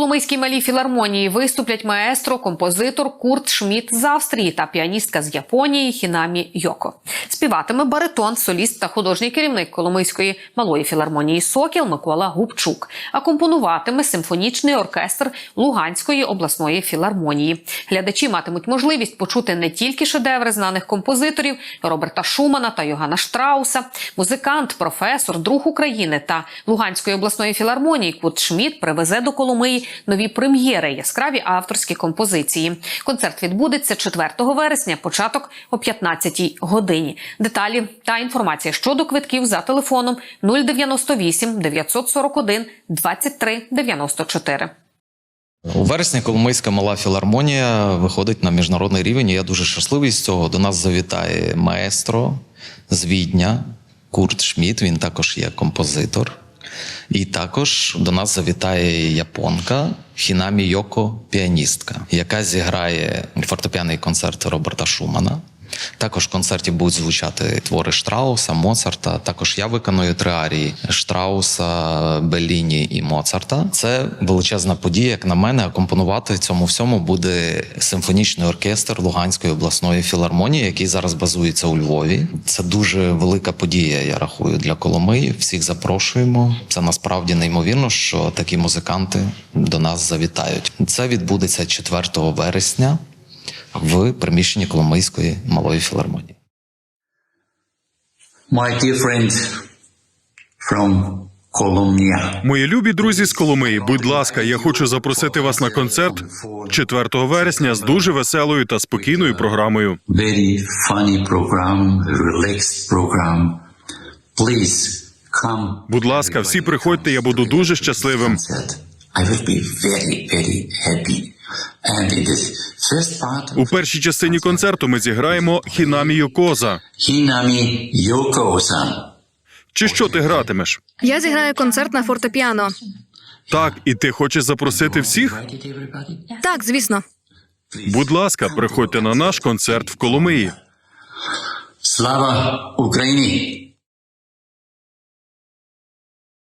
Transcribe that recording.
Коломийській малій філармонії виступлять маестро, композитор Курт Шмідт з Австрії та піаністка з Японії Хінамі Йоко. Співатиме баритон, соліст та художній керівник Коломийської малої філармонії Сокіл Микола Губчук. А компонуватиме симфонічний оркестр Луганської обласної філармонії. Глядачі матимуть можливість почути не тільки шедеври знаних композиторів Роберта Шумана та Йогана Штрауса, музикант, професор, друг України та Луганської обласної філармонії Кут Шмідт привезе до Коломиї нові прем'єри, яскраві авторські композиції. Концерт відбудеться 4 вересня, початок о 15 годині. Деталі та інформація щодо квитків за телефоном 098 941 23 94. У вересні Коломийська мала філармонія виходить на міжнародний рівень. Я дуже щасливий з цього. До нас завітає маестро з Відня Курт Шмідт. Він також є композитор. І також до нас завітає японка Хінамі Йоко, піаністка, яка зіграє фортепіаний концерт Роберта Шумана. Також в концерті будуть звучати твори Штрауса, Моцарта. Також я виконую три арії Штрауса, Беліні і Моцарта. Це величезна подія, як на мене. Акомпонувати цьому всьому буде симфонічний оркестр Луганської обласної філармонії, який зараз базується у Львові. Це дуже велика подія. Я рахую для Коломиї. Всіх запрошуємо. Це насправді неймовірно, що такі музиканти до нас завітають. Це відбудеться 4 вересня в приміщенні Коломийської малої філармонії. My dear friends from Colombia. Мої любі друзі з Коломиї, будь ласка, я хочу запросити вас на концерт 4 вересня з дуже веселою та спокійною програмою. Very funny program, relaxed program. Please come. Будь ласка, всі приходьте, я буду дуже щасливим. I will be very, very happy. У першій частині концерту ми зіграємо Хінамі Йокоза. Hinami Yoko-san. Чи що ти гратимеш? Я зіграю концерт на фортепіано. Так, і ти хочеш запросити всіх? Так, звісно. Будь ласка, приходьте на наш концерт в Коломиї. Slava Ukraini!